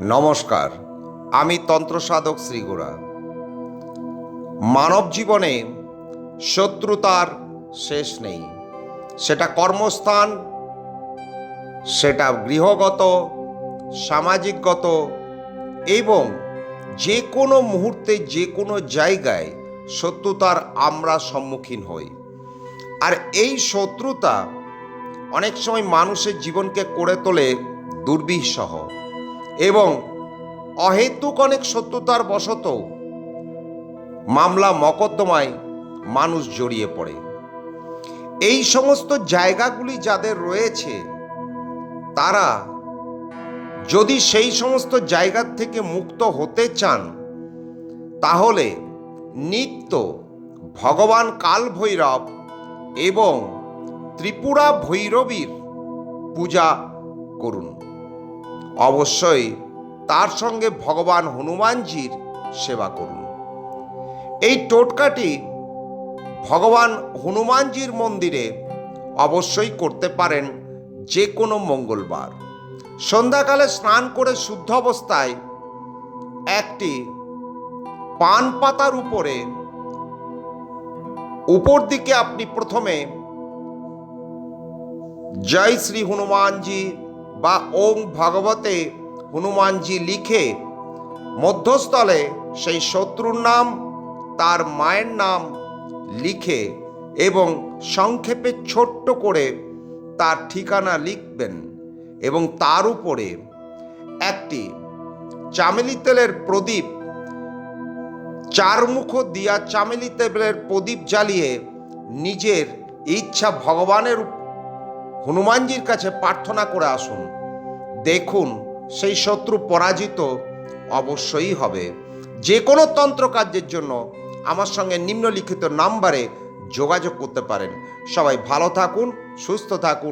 নমস্কার, আমি তন্ত্রসাধক শ্রীগুড়া। মানব জীবনে শত্রুতার শেষ নেই। সেটা কর্মস্থান, সেটা গৃহগত, সামাজিকগত এবং যে কোনো মুহূর্তে, যে কোনো জায়গায় শত্রুতার আমরা সম্মুখীন হই। আর এই শত্রুতা অনেক সময় মানুষের জীবনকে করে তোলে দুর্বিষহ। এবং অহেতুক অনেক শত্রুতার বশত মামলা মকদ্দমায় মানুষ জড়িয়ে পড়ে। এই সমস্ত জায়গাগুলি যাদের রয়েছে, তারা যদি সেই সমস্ত জায়গার থেকে মুক্ত হতে চান, তাহলে নিত্য ভগবান কাল ভৈরব এবং ত্রিপুরা ভৈরবীর পূজা করুন। অবশ্যই তার সঙ্গে ভগবান হনুমানজির সেবা করুন। এই টোটকাটি ভগবান হনুমানজির মন্দিরে অবশ্যই করতে পারেন যে কোনো মঙ্গলবার। সন্ধ্যাকালে স্নান করে শুদ্ধ অবস্থায় একটি পান পাতার উপরে উপর দিকে আপনি প্রথমে জয় শ্রী হনুমানজি বা ওম ভগবতে হনুমানজি লিখে মধ্যস্থলে সেই শত্রুর নাম, তার মায়ের নাম লিখে এবং সংক্ষেপে ছোট্ট করে তার ঠিকানা লিখবেন এবং তার উপরে একটি চামেলি তেলের প্রদীপ, চারমুখ দিয়া চামেলি তেলের প্রদীপ জ্বালিয়ে নিজের ইচ্ছা ভগবানের হনুমানজির কাছে প্রার্থনা করে আসুন। দেখুন, সেই শত্রু পরাজিত অবশ্যই হবে। যে কোনো তন্ত্র কার্যের জন্য আমার সঙ্গে নিম্নলিখিত নাম্বারে যোগাযোগ করতে পারেন। সবাই ভালো থাকুন, সুস্থ থাকুন।